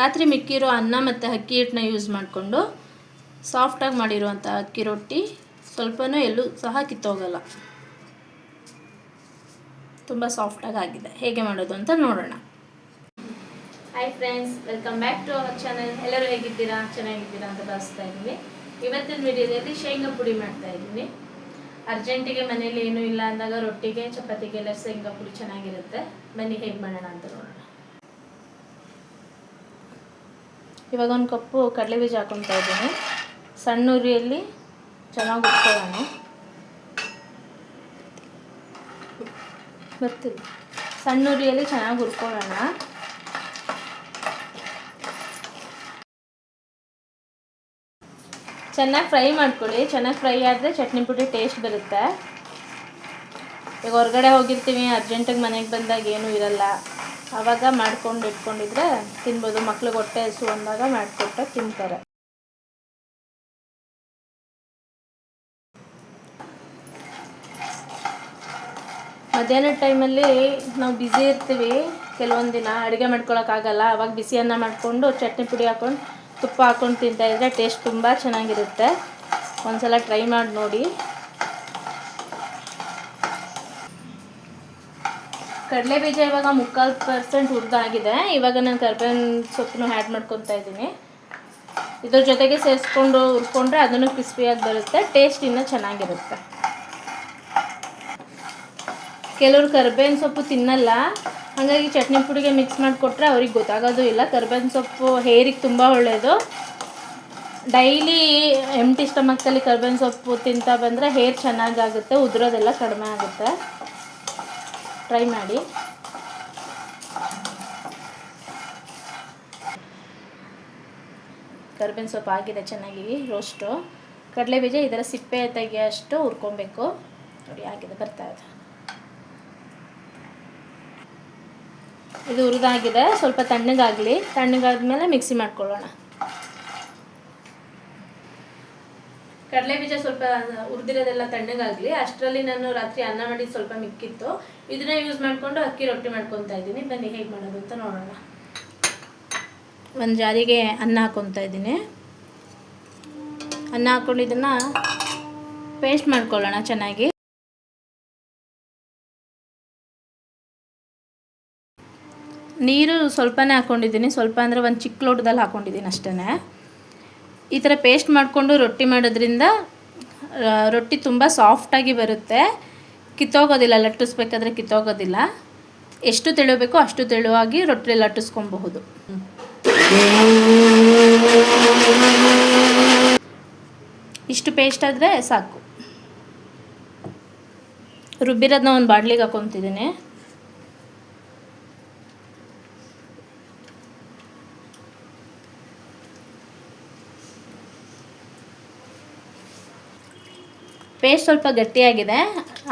ರಾತ್ರಿ ಮಿಕ್ಕಿರೋ ಅನ್ನ ಮತ್ತು ಅಕ್ಕಿ ಹಿಟ್ಟನ್ನ ಯೂಸ್ ಮಾಡಿಕೊಂಡು ಸಾಫ್ಟಾಗಿ ಮಾಡಿರುವಂಥ ಅಕ್ಕಿ ರೊಟ್ಟಿ ಸ್ವಲ್ಪನೂ ಎಲ್ಲೂ ಸಹ ಕಿತ್ತೋಗಲ್ಲ. ತುಂಬ ಸಾಫ್ಟಾಗಿ ಆಗಿದೆ. ಹೇಗೆ ಮಾಡೋದು ಅಂತ ನೋಡೋಣ. Hi friends welcome back to our channel ಎಲ್ಲರೂ ಹೇಗಿದ್ದೀರಾ? ಚೆನ್ನಾಗಿದ್ದೀರಾ ಅಂತ ಭಾವಿಸ್ತಾ ಇದ್ದೀನಿ. ಇವತ್ತಿನ ವಿಡಿಯೋದಲ್ಲಿ ಶೇಂಗಾ ಪುಡಿ ಮಾಡ್ತಾ ಇದ್ದೀನಿ. ಅರ್ಜೆಂಟಿಗೆ ಮನೇಲಿ ಏನೂ ಇಲ್ಲ ಅಂದಾಗ ರೊಟ್ಟಿಗೆ ಚಪಾತಿಗೆಲ್ಲ ಶೇಂಗಾ ಪುಡಿ ಚೆನ್ನಾಗಿರುತ್ತೆ. ಬನ್ನಿ ಹೇಗೆ ಮಾಡೋಣ ಅಂತ ನೋಡೋಣ. ಇವಾಗ ಒಂದು ಕಪ್ಪು ಕಡಲೆ ಬೀಜ ಹಾಕೊತಾ ಇದ್ದೀನಿ. ಸಣ್ಣ ಉರಿಯಲ್ಲಿ ಚೆನ್ನಾಗಿ ಉಟ್ಕೊಳ್ಳೋಣ ಬರ್ತೀವಿ ಸಣ್ಣ ಉರಿಯಲ್ಲಿ ಚೆನ್ನಾಗಿ ಹುರ್ಕೊಳ್ಳೋಣ. ಚೆನ್ನಾಗಿ ಫ್ರೈ ಮಾಡ್ಕೊಳ್ಳಿ. ಚೆನ್ನಾಗಿ ಫ್ರೈ ಆದರೆ ಚಟ್ನಿ ಪುಡಿ ಟೇಸ್ಟ್ ಬರುತ್ತೆ. ಈಗ ಹೊರಗಡೆ ಹೋಗಿರ್ತೀವಿ, ಅರ್ಜೆಂಟಾಗಿ ಮನೆಗೆ ಬಂದಾಗ ಏನೂ ಇರಲ್ಲ. ಆವಾಗ ಮಾಡ್ಕೊಂಡು ಇಟ್ಕೊಂಡಿದ್ರೆ ತಿನ್ಬೋದು. ಮಕ್ಳಿಗೆ ಹೊಟ್ಟೆ ಹಸು ಅಂದಾಗ ಮಾಡಿಕೊಟ್ರೆ ತಿಂತಾರೆ. ಮಧ್ಯಾಹ್ನದ ಟೈಮಲ್ಲಿ ನಾವು ಬ್ಯುಸಿ ಇರ್ತೀವಿ. ಕೆಲವೊಂದು ದಿನ ಅಡುಗೆ ಮಾಡ್ಕೊಳಕ್ಕಾಗಲ್ಲ ಅವಾಗ ಬಿಸಿ ಅನ್ನ ಮಾಡಿಕೊಂಡು ಚಟ್ನಿ ಪುಡಿ ಹಾಕ್ಕೊಂಡು ತುಪ್ಪ ಹಾಕ್ಕೊಂಡು ತಿಂತಾಯಿದ್ರೆ ಟೇಸ್ಟ್ ತುಂಬ ಚೆನ್ನಾಗಿರುತ್ತೆ. ಒಂದು ಸಲ ಟ್ರೈ ಮಾಡಿ ನೋಡಿ. ಕಡಲೆ ಬೀಜ ಇವಾಗ ಮುಕ್ಕಾಲು ಪರ್ಸೆಂಟ್ ಹುರಿದಾಗಿದೆ ಇವಾಗ ನಾನು ಕರ್ಬೇವಿನ ಸೊಪ್ಪನ್ನು ಆ್ಯಡ್ ಮಾಡ್ಕೊತಾ ಇದ್ದೀನಿ. ಇದ್ರ ಜೊತೆಗೆ ಸೇರಿಸ್ಕೊಂಡು ಹುರ್ಕೊಂಡ್ರೆ ಅದನ್ನು ಕ್ರಿಸ್ಪಿಯಾಗಿ ಬರುತ್ತೆ ಟೇಸ್ಟ್ ಇನ್ನೂ ಚೆನ್ನಾಗಿರುತ್ತೆ. ಕೆಲವರು ಕರ್ಬೇವಿನ ಸೊಪ್ಪು ತಿನ್ನಲ್ಲ. ಹಾಗಾಗಿ ಚಟ್ನಿ ಪುಡಿಗೆ ಮಿಕ್ಸ್ ಮಾಡಿಕೊಟ್ರೆ ಅವ್ರಿಗೆ ಗೊತ್ತಾಗೋದು ಇಲ್ಲ. ಕರ್ಬೇವಿನ ಸೊಪ್ಪು ಹೇರಿಗೆ ತುಂಬ ಒಳ್ಳೆಯದು ಡೈಲಿ ಎಂಟಿ ಸ್ಟಮಕ್ಕಲ್ಲಿ ಕರ್ಬೇವಿನ ಸೊಪ್ಪು ತಿಂತಾ ಬಂದರೆ ಹೇರ್ ಚೆನ್ನಾಗಾಗುತ್ತೆ, ಉದುರೋದೆಲ್ಲ ಕಡಿಮೆ ಆಗುತ್ತೆ. ಟ್ರೈ ಮಾಡಿ. ಕರ್ಬೇವಿನ ಸೊಪ್ಪು ಆಗಿದೆ ಚೆನ್ನಾಗಿ ರೋಸ್ಟು ಕಡಲೆ ಬೀಜ ಇದರ ಸಿಪ್ಪೆ ತೆಗೆಯೋಷ್ಟು ಹುರ್ಕೊಬೇಕು. ನೋಡಿ ಆಗಿದೆ ಬರ್ತಾ ಇದೆ. ಇದು ಹುರಿದಾಗಿದೆ, ಸ್ವಲ್ಪ ತಣ್ಣಗಾಗಲಿ. ತಣ್ಣಗಾದ್ಮೇಲೆ ಮಿಕ್ಸಿ ಮಾಡ್ಕೊಳ್ಳೋಣ. ಕಡಲೆ ಬೀಜ ಸ್ವಲ್ಪ ಉರ್ದಿರೋದೆಲ್ಲ ತಣ್ಣಗಾಗಲಿ, ಅಷ್ಟರಲ್ಲಿ ನಾನು ರಾತ್ರಿ ಅನ್ನ ಮಾಡಿ ಸ್ವಲ್ಪ ಮಿಕ್ಕಿತ್ತು. ಇದನ್ನ ಯೂಸ್ ಮಾಡಿಕೊಂಡು ಅಕ್ಕಿ ರೊಟ್ಟಿ ಮಾಡ್ಕೊತಾ ಇದ್ದೀನಿ. ಬನ್ನಿ, ಹೇಗೆ ಮಾಡೋದು ಅಂತ ನೋಡೋಣ. ಒಂದು ಜಾರಿಗೆ ಅನ್ನ ಹಾಕ್ಕೊತಾ ಇದ್ದೀನಿ. ಅನ್ನ ಹಾಕ್ಕೊಂಡು ಇದನ್ನು ಪೇಸ್ಟ್ ಮಾಡ್ಕೊಳ್ಳೋಣ ಚೆನ್ನಾಗಿ. ನೀರು ಸ್ವಲ್ಪನೇ ಹಾಕ್ಕೊಂಡಿದ್ದೀನಿ ಸ್ವಲ್ಪ ಅಂದರೆ ಒಂದು ಚಿಕ್ಕ ಲೋಟದಲ್ಲಿ ಹಾಕ್ಕೊಂಡಿದ್ದೀನಿ ಅಷ್ಟೇ ಈ ಥರ ಪೇಸ್ಟ್ ಮಾಡಿಕೊಂಡು ರೊಟ್ಟಿ ಮಾಡೋದ್ರಿಂದ ರೊಟ್ಟಿ ತುಂಬ ಸಾಫ್ಟಾಗಿ ಬರುತ್ತೆ. ಕಿತ್ತೋಗೋದಿಲ್ಲ, ಲಟ್ಟಿಸ್ಬೇಕಾದ್ರೆ ಕಿತ್ತೋಗೋದಿಲ್ಲ. ಎಷ್ಟು ತೆಳುಬೇಕೋ ಅಷ್ಟು ತೆಳುವಾಗಿ ರೊಟ್ಟಿ ಲಟ್ಟಿಸ್ಕೊಬಹುದು. ಇಷ್ಟು ಪೇಸ್ಟ್ ಆದರೆ ಸಾಕು. ರುಬ್ಬಿರೋದನ್ನ ಒಂದು ಬಾಟ್ಲಿಗೆ ಹಾಕೊತಿದ್ದೀನಿ ಪೇಸ್ಟ್ ಸ್ವಲ್ಪ ಗಟ್ಟಿಯಾಗಿದೆ.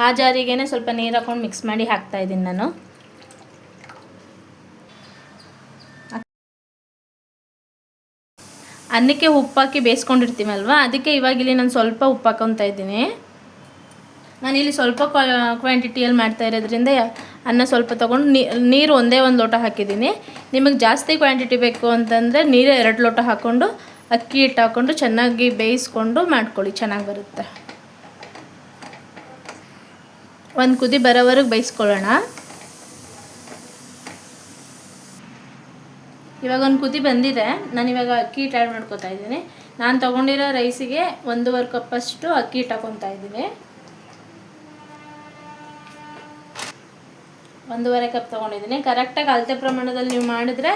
ಆ ಜಾರಿಗೇ ಸ್ವಲ್ಪ ನೀರು ಹಾಕೊಂಡು ಮಿಕ್ಸ್ ಮಾಡಿ ಹಾಕ್ತಾ ಇದ್ದೀನಿ ನಾನು. ಅನ್ನಕ್ಕೆ ಉಪ್ಪಾಕಿ ಬೇಯಿಸ್ಕೊಂಡಿರ್ತೀವಲ್ವ? ಅದಕ್ಕೆ ಇವಾಗ ಇಲ್ಲಿ ನಾನು ಸ್ವಲ್ಪ ಉಪ್ಪು ಹಾಕೊತಾ ಇದ್ದೀನಿ. ನಾನಿಲ್ಲಿ ಸ್ವಲ್ಪ ಕ್ವಾಂಟಿಟಿಯಲ್ಲಿ ಮಾಡ್ತಾ ಇರೋದ್ರಿಂದ ಅನ್ನ ಸ್ವಲ್ಪ ತೊಗೊಂಡು ನೀರು ಒಂದೇ ಒಂದು ಲೋಟ ಹಾಕಿದ್ದೀನಿ. ನಿಮಗೆ ಜಾಸ್ತಿ ಕ್ವಾಂಟಿಟಿ ಬೇಕು ಅಂತಂದರೆ ನೀರು ಎರಡು ಲೋಟ ಹಾಕ್ಕೊಂಡು ಅಕ್ಕಿ ಹಿಟ್ಟು ಹಾಕ್ಕೊಂಡು ಚೆನ್ನಾಗಿ ಬೇಯಿಸ್ಕೊಂಡು ಮಾಡ್ಕೊಳ್ಳಿ, ಚೆನ್ನಾಗಿ ಬರುತ್ತೆ. ಒಂದು ಕುದಿ ಬರೋವರೆಗೆ ಬೇಯಿಸ್ಕೊಳ್ಳೋಣ ಇವಾಗ ಒಂದು ಕುದಿ ಬಂದಿದೆ. ನಾನು ಇವಾಗ ಅಕ್ಕಿ ಹಿಟ್ಟು ಆ್ಯಡ್ ಮಾಡ್ಕೊತಾ ಇದ್ದೀನಿ. ನಾನು ತೊಗೊಂಡಿರೋ ರೈಸಿಗೆ ಒಂದೂವರೆ ಕಪ್ಪಷ್ಟು ಅಕ್ಕಿ ಹಿಟ್ಟು ಹಾಕೊತಾ ಇದ್ದೀನಿ. ಒಂದೂವರೆ ಕಪ್ ತೊಗೊಂಡಿದ್ದೀನಿ. ಕರೆಕ್ಟಾಗಿ ಅಳತೆ ಪ್ರಮಾಣದಲ್ಲಿ ನೀವು ಮಾಡಿದ್ರೆ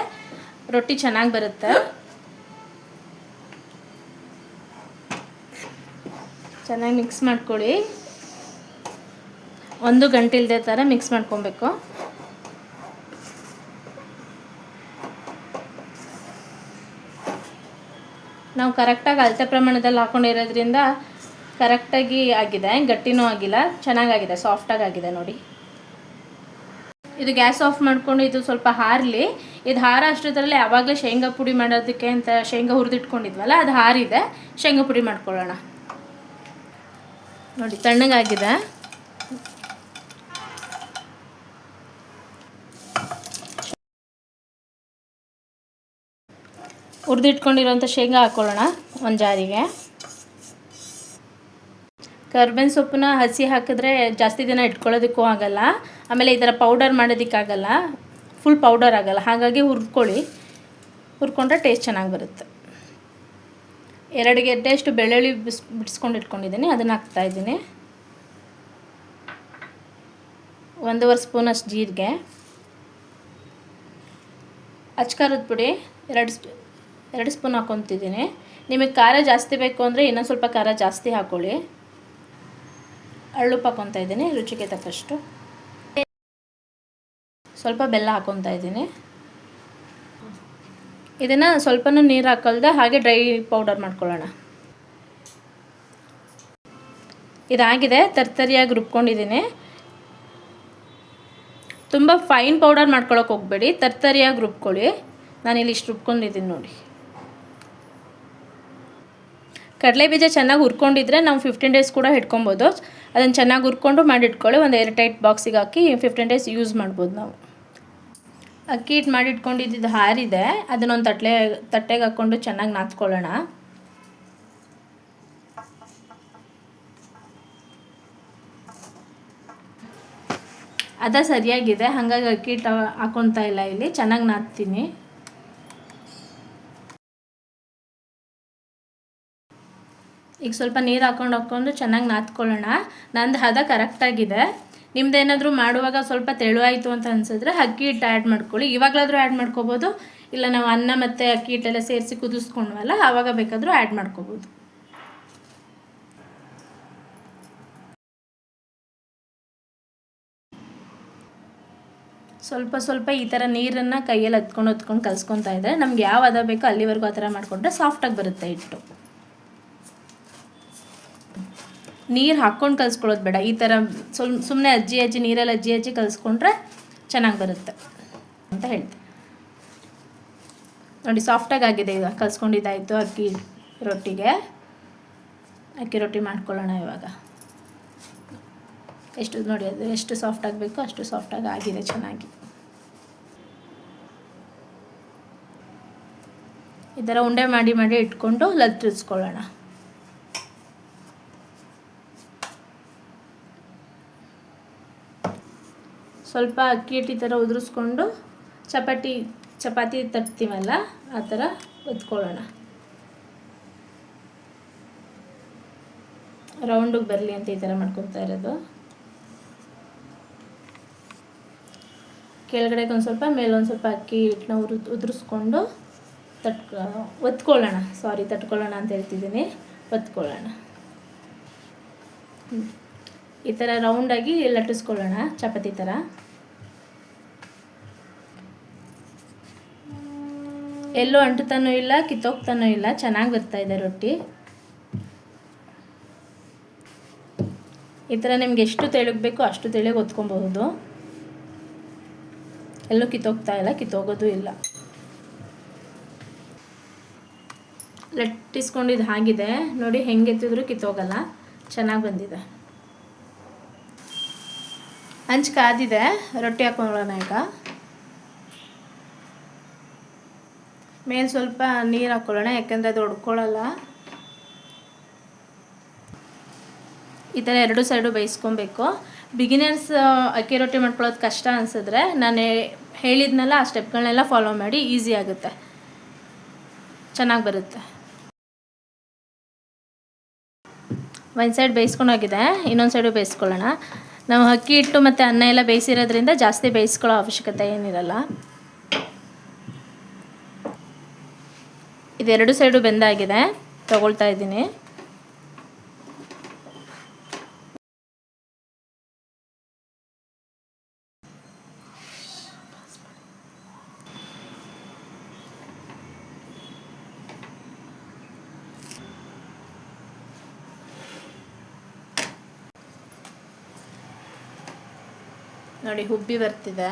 ರೊಟ್ಟಿ ಚೆನ್ನಾಗಿ ಬರುತ್ತೆ. ಚೆನ್ನಾಗಿ ಮಿಕ್ಸ್ ಮಾಡ್ಕೊಳ್ಳಿ. ಒಂದು ಗಂಟೆ ಇಲ್ಲದೆ ಥರ ಮಿಕ್ಸ್ ಮಾಡ್ಕೊಬೇಕು. ನಾವು ಕರೆಕ್ಟಾಗಿ ಅಳತೆ ಪ್ರಮಾಣದಲ್ಲಿ ಹಾಕೊಂಡಿರೋದ್ರಿಂದ ಕರೆಕ್ಟಾಗಿ ಆಗಿದೆ ಗಟ್ಟಿನೂ ಆಗಿಲ್ಲ ಚೆನ್ನಾಗಾಗಿದೆ ಸಾಫ್ಟಾಗಿ ಆಗಿದೆ ನೋಡಿ. ಇದು ಗ್ಯಾಸ್ ಆಫ್ ಮಾಡಿಕೊಂಡು ಇದು ಸ್ವಲ್ಪ ಹಾರಲಿ. ಇದು ಹಾರ ಅಷ್ಟೊತ್ತರಲ್ಲಿ ಯಾವಾಗಲೇ ಶೇಂಗಾ ಪುಡಿ ಮಾಡೋದಕ್ಕೆ ಅಂತ ಶೇಂಗಾ ಹುರಿದಿಟ್ಕೊಂಡಿದ್ವಲ್ಲ, ಅದು ಹಾರಿದೆ, ಶೇಂಗಾ ಪುಡಿ ಮಾಡ್ಕೊಳ್ಳೋಣ. ನೋಡಿ, ತಣ್ಣಗಾಗಿದೆ. ಹುರಿದಿಟ್ಕೊಂಡಿರೋಂಥ ಶೇಂಗಾ ಹಾಕ್ಕೊಳ್ಳೋಣ ಒಂದು ಜಾರಿಗೆ. ಕರ್ಬೇವಿನ ಸೊಪ್ಪನ್ನ ಹಸಿ ಹಾಕಿದ್ರೆ ಜಾಸ್ತಿ ದಿನ ಇಟ್ಕೊಳ್ಳೋದಕ್ಕೂ ಆಗಲ್ಲ. ಆಮೇಲೆ ಈ ಥರ ಪೌಡರ್ ಮಾಡೋದಕ್ಕಾಗಲ್ಲ. ಫುಲ್ ಪೌಡರ್ ಆಗಲ್ಲ. ಹಾಗಾಗಿ ಹುರ್ಕೊಳ್ಳಿ. ಹುರ್ಕೊಂಡ್ರೆ ಟೇಸ್ಟ್ ಚೆನ್ನಾಗಿ ಬರುತ್ತೆ. ಎರಡು ಗೆಡ್ಡೆ ಅಷ್ಟು ಬೆಳ್ಳುಳ್ಳಿ ಬಿಸ್, ಬಿಡಿಸ್ಕೊಂಡು ಇಟ್ಕೊಂಡಿದ್ದೀನಿ. ಅದನ್ನು ಹಾಕ್ತಾಯಿದ್ದೀನಿ ಒಂದೂವರೆ ಸ್ಪೂನ್ ಅಷ್ಟು ಜೀರಿಗೆ. ಅಚ್ಕಾರದ ಪುಡಿ, ಎರಡು ಎರಡು ಸ್ಪೂನ್ ಹಾಕ್ಕೊತಿದ್ದೀನಿ ನಿಮಗೆ ಖಾರ ಜಾಸ್ತಿ ಬೇಕು ಅಂದರೆ ಇನ್ನೊಂದು ಸ್ವಲ್ಪ ಖಾರ ಜಾಸ್ತಿ ಹಾಕ್ಕೊಳ್ಳಿ ಅಳ್ಳುಪ್ಪು ಹಾಕ್ಕೊತಾ ಇದ್ದೀನಿ, ರುಚಿಗೆ ತಕ್ಕಷ್ಟು. ಸ್ವಲ್ಪ ಬೆಲ್ಲ ಹಾಕ್ಕೊತಾ ಇದ್ದೀನಿ. ಇದನ್ನು ಸ್ವಲ್ಪ ನೀರು ಹಾಕಲ್ದೆ ಹಾಗೆ ಡ್ರೈ ಪೌಡರ್ ಮಾಡ್ಕೊಳ್ಳೋಣ. ಇದಾಗಿದೆ, ತರ್ತರಿಯಾಗಿ ರುಬ್ಕೊಂಡಿದ್ದೀನಿ. ತುಂಬ ಫೈನ್ ಪೌಡರ್ ಮಾಡ್ಕೊಳಕ್ಕೆ ಹೋಗ್ಬೇಡಿ, ತರ್ತರಿಯಾಗಿ ರುಬ್ಕೊಳ್ಳಿ. ನಾನಿಲ್ಲಿ ಇಷ್ಟು ರುಬ್ಕೊಂಡಿದ್ದೀನಿ ನೋಡಿ. ಕಡಲೆ ಬೀಜ ಚೆನ್ನಾಗಿ ಹುರ್ಕೊಂಡಿದ್ರೆ ನಾವು ಫಿಫ್ಟೀನ್ ಡೇಸ್ ಕೂಡ ಇಟ್ಕೊಬೋದು ಅದನ್ನು ಚೆನ್ನಾಗಿ ಹುರ್ಕೊಂಡು ಮಾಡಿಟ್ಕೊಳ್ಳಿ, ಒಂದು ಏರ್ ಟೈಟ್ ಬಾಕ್ಸಿಗೆ ಹಾಕಿ ಫಿಫ್ಟೀನ್ ಡೇಸ್ ಯೂಸ್ ಮಾಡ್ಬೋದು ನಾವು. ಅಕ್ಕಿ ಹಿಟ್ಟು ಮಾಡಿ ಇಟ್ಕೊಂಡಿದ್ದು ಹಾರಿದೆ, ಅದನ್ನೊಂದು ತಟ್ಟಲೆ ತಟ್ಟೆಗೆ ಹಾಕ್ಕೊಂಡು ಚೆನ್ನಾಗಿ ನಾದ್ಕೊಳ್ಳೋಣ. ಅದ ಸರಿಯಾಗಿದೆ, ಹಾಗಾಗಿ ಅಕ್ಕಿ ಹಿಟ್ಟು ಹಾಕೊತಾ ಇಲ್ಲ ಇಲ್ಲಿ, ಚೆನ್ನಾಗಿ ನಾದ್ತೀನಿ. ಈಗ ಸ್ವಲ್ಪ ನೀರು ಹಾಕೊಂಡು ಹಾಕ್ಕೊಂಡು ಚೆನ್ನಾಗಿ ನಾದ್ಕೊಳ್ಳೋಣ ನಂದು ಹದ ಕರೆಕ್ಟಾಗಿದೆ ನಿಮ್ದೇನಾದರೂ ಮಾಡುವಾಗ ಸ್ವಲ್ಪ ತೆಳುವಾಯಿತು ಅಂತ ಅನಿಸಿದ್ರೆ ಅಕ್ಕಿ ಹಿಟ್ಟು ಆ್ಯಡ್ ಮಾಡ್ಕೊಳ್ಳಿ. ಇವಾಗಲಾದರೂ ಆ್ಯಡ್ ಮಾಡ್ಕೋಬೋದು. ಇಲ್ಲ ನಾವು ಅನ್ನ ಮತ್ತು ಅಕ್ಕಿ ಹಿಟ್ಟೆಲ್ಲ ಸೇರಿಸಿ ಕುದಿಸ್ಕೊಂಡ್ವಲ್ಲ, ಆವಾಗ ಬೇಕಾದರೂ ಆ್ಯಡ್ ಮಾಡ್ಕೋಬೋದು. ಸ್ವಲ್ಪ ಸ್ವಲ್ಪ ಈ ಥರ ನೀರನ್ನು ಕೈಯಲ್ಲಿ ಹತ್ಕೊಂಡು ಹೊತ್ಕೊಂಡು ಕಲ್ಸ್ಕೊತಾ ಇದ್ದರೆ ನಮ್ಗೆ ಯಾವ ಅದ ಬೇಕೋ ಅಲ್ಲಿವರೆಗೂ ಆ ಥರ ಮಾಡಿಕೊಂಡ್ರೆ ಸಾಫ್ಟಾಗಿ ಬರುತ್ತೆ ಹಿಟ್ಟು. ನೀರು ಹಾಕ್ಕೊಂಡು ಕಲಿಸ್ಕೊಳ್ಳೋದು ಬೇಡ. ಈ ಥರ ಸುಮ್ ಸುಮ್ಮನೆ ಅಜ್ಜಿ ಅಜ್ಜಿ, ನೀರಲ್ಲಿ ಅಜ್ಜಿ ಅಜ್ಜಿ ಕಲಿಸ್ಕೊಂಡ್ರೆ ಚೆನ್ನಾಗಿ ಬರುತ್ತೆ ಅಂತ ಹೇಳ್ತೀನಿ ನೋಡಿ ಸಾಫ್ಟಾಗಿ ಆಗಿದೆ ಈಗ. ಕಲಿಸ್ಕೊಂಡಿದ್ದಾಯಿತು ಅಕ್ಕಿ ರೊಟ್ಟಿಗೆ. ಅಕ್ಕಿ ರೊಟ್ಟಿ ಮಾಡ್ಕೊಳ್ಳೋಣ ಇವಾಗ. ಎಷ್ಟು, ನೋಡಿ, ಅದು ಎಷ್ಟು ಸಾಫ್ಟ್ ಆಗಬೇಕು ಅಷ್ಟು ಸಾಫ್ಟಾಗಿ ಆಗಿದೆ ಚೆನ್ನಾಗಿ. ಈ ಥರ ಉಂಡೆ ಮಾಡಿ ಮಾಡಿ ಇಟ್ಕೊಂಡು ಲತ್ತಿಸ್ಕೊಳ್ಳೋಣ ಸ್ವಲ್ಪ ಅಕ್ಕಿ ಹಿಟ್ಟು ಥರ ಉದುರಿಸ್ಕೊಂಡು ಚಪಾತಿ ಚಪಾತಿ ತಟ್ತೀವಲ್ಲ, ಆ ಥರ ಒತ್ಕೊಳ್ಳೋಣ. ರೌಂಡಿಗೆ ಬರಲಿ ಅಂತ ಈ ಥರ ಮಾಡ್ಕೊತಾ ಇರೋದು. ಕೆಳಗಡೆಗೆ ಒಂದು ಸ್ವಲ್ಪ ಮೇಲೊಂದು ಸ್ವಲ್ಪ ಅಕ್ಕಿ ಹಿಟ್ಟನ್ನ ಉರು, ಉದುರಿಸ್ಕೊಂಡು ತಟ್ ಒತ್ಕೊಳ್ಳೋಣ. ಸಾರಿ ತಟ್ಕೊಳ್ಳೋಣ ಅಂತ ಹೇಳ್ತಿದ್ದೀನಿ. ಒತ್ಕೊಳ್ಳೋಣ. ಈ ಥರ ರೌಂಡಾಗಿ ಲಟ್ಟಿಸ್ಕೊಳ್ಳೋಣ, ಚಪಾತಿ ಥರ ಎಲ್ಲೂ ಅಂಟುತ್ತಾನೂ ಇಲ್ಲ, ಕಿತ್ತೋಗ್ತಾನೂ ಇಲ್ಲ, ಚೆನ್ನಾಗಿ ಬರ್ತಾ ಇದೆ ರೊಟ್ಟಿ. ಈ ಥರ ನಿಮ್ಗೆ ಎಷ್ಟು ತೆಳಗಬೇಕು ಅಷ್ಟು ತೆಳಗೆ ಹೊತ್ಕೊಬಹುದು. ಎಲ್ಲೂ ಕಿತ್ತೋಗ್ತಾ ಇಲ್ಲ, ಕಿತ್ತೋಗೋದು ಇಲ್ಲ. ಲಟ್ಟಿಸ್ಕೊಂಡಿದ್ದು ಹಾಗಿದೆ. ನೋಡಿ ಹೆಂಗೆ ಎತ್ತಿದ್ರು ಕಿತ್ತೋಗಲ್ಲ, ಚೆನ್ನಾಗಿ ಬಂದಿದೆ. ಹಂಚ್ ಕಾದಿದೆ, ರೊಟ್ಟಿ ಹಾಕೊಳ್ಳೋಣ ಈಗ. ಮೇಲೆ ಸ್ವಲ್ಪ ನೀರು ಹಾಕ್ಕೊಳ್ಳೋಣ ಯಾಕೆಂದರೆ ಅದು ಹೊಡ್ಕೊಳ್ಳಲ್ಲ ಈ ಥರ ಎರಡು ಸೈಡು ಬೇಯಿಸ್ಕೊಬೇಕು. ಬಿಗಿನರ್ಸ್ ಅಕ್ಕಿ ರೊಟ್ಟಿ ಮಾಡ್ಕೊಳ್ಳೋದು ಕಷ್ಟ ಅನಿಸಿದ್ರೆ ನಾನು ಹೇಳಿದ್ನಲ್ಲ, ಆ ಸ್ಟೆಪ್ಗಳನ್ನೆಲ್ಲ ಫಾಲೋ ಮಾಡಿ ಈಸಿ ಆಗುತ್ತೆ. ಚೆನ್ನಾಗಿ ಬರುತ್ತೆ. ಒಂದು ಸೈಡ್ ಬೇಯಿಸ್ಕೊಂಡೋಗಿದೆ, ಇನ್ನೊಂದು ಸೈಡು ಬೇಯಿಸ್ಕೊಳ್ಳೋಣ. ನಾವು ಅಕ್ಕಿ ಹಿಟ್ಟು ಮತ್ತು ಅನ್ನ ಎಲ್ಲ ಬೇಯಿಸಿರೋದ್ರಿಂದ ಜಾಸ್ತಿ ಬೇಯಿಸ್ಕೊಳ್ಳೋ ಅವಶ್ಯಕತೆ ಏನಿರಲ್ಲ. ಇದೆರಡು ಸೈಡು ಬೆಂದಾಗಿದೆ. ತಗೊಳ್ತಾ ಇದ್ದೀನಿ. ನೋಡಿ ಹುಬ್ಬಿ ಬರ್ತಿದೆ.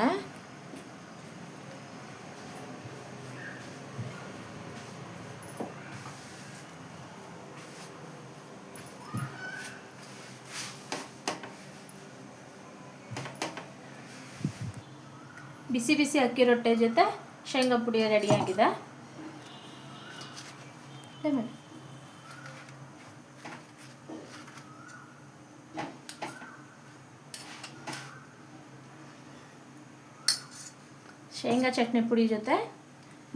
ಬಿಸಿ ಬಿಸಿ ಅಕ್ಕಿ ರೊಟ್ಟೆ ಜೊತೆ ಶೇಂಗಾ ಪುಡಿ ರೆಡಿಯಾಗಿದೆ ಶೇಂಗಾ ಚಟ್ನಿ ಪುಡಿ ಜೊತೆ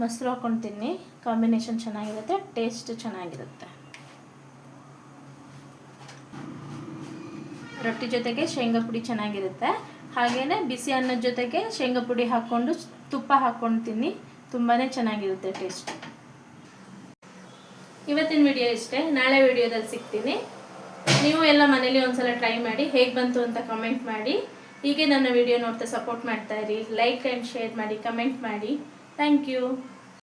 ಮೊಸರು ಹಾಕೊಂಡು ತಿನ್ನಿ ಕಾಂಬಿನೇಷನ್ ಚೆನ್ನಾಗಿರುತ್ತೆ, ಟೇಸ್ಟ್ ಚೆನ್ನಾಗಿರುತ್ತೆ. ರೊಟ್ಟಿ ಜೊತೆಗೆ ಶೇಂಗಾ ಪುಡಿ ಚೆನ್ನಾಗಿರುತ್ತೆ. ಹಾಗೆಯೇ ಬಿಸಿ ಅನ್ನದ ಜೊತೆಗೆ ಶೇಂಗಾ ಪುಡಿ ಹಾಕ್ಕೊಂಡು ತುಪ್ಪ ಹಾಕ್ಕೊಂಡು ತಿನ್ನಿ ತುಂಬಾ ಚೆನ್ನಾಗಿರುತ್ತೆ ಟೇಸ್ಟ್. ಇವತ್ತಿನ ವಿಡಿಯೋ ಇಷ್ಟೇ, ನಾಳೆ ವಿಡಿಯೋದಲ್ಲಿ ಸಿಗ್ತೀನಿ. ನೀವು ಎಲ್ಲ ಮನೇಲಿ ಒಂದ್ಸಲ ಟ್ರೈ ಮಾಡಿ, ಹೇಗೆ ಬಂತು ಅಂತ ಕಮೆಂಟ್ ಮಾಡಿ. ಹೀಗೆ ನನ್ನ ವಿಡಿಯೋ ನೋಡ್ತಾ ಸಪೋರ್ಟ್ ಮಾಡ್ತಾ ಇರಿ. ಲೈಕ್ ಆ್ಯಂಡ್ ಶೇರ್ ಮಾಡಿ ಕಮೆಂಟ್ ಮಾಡಿ. Thank you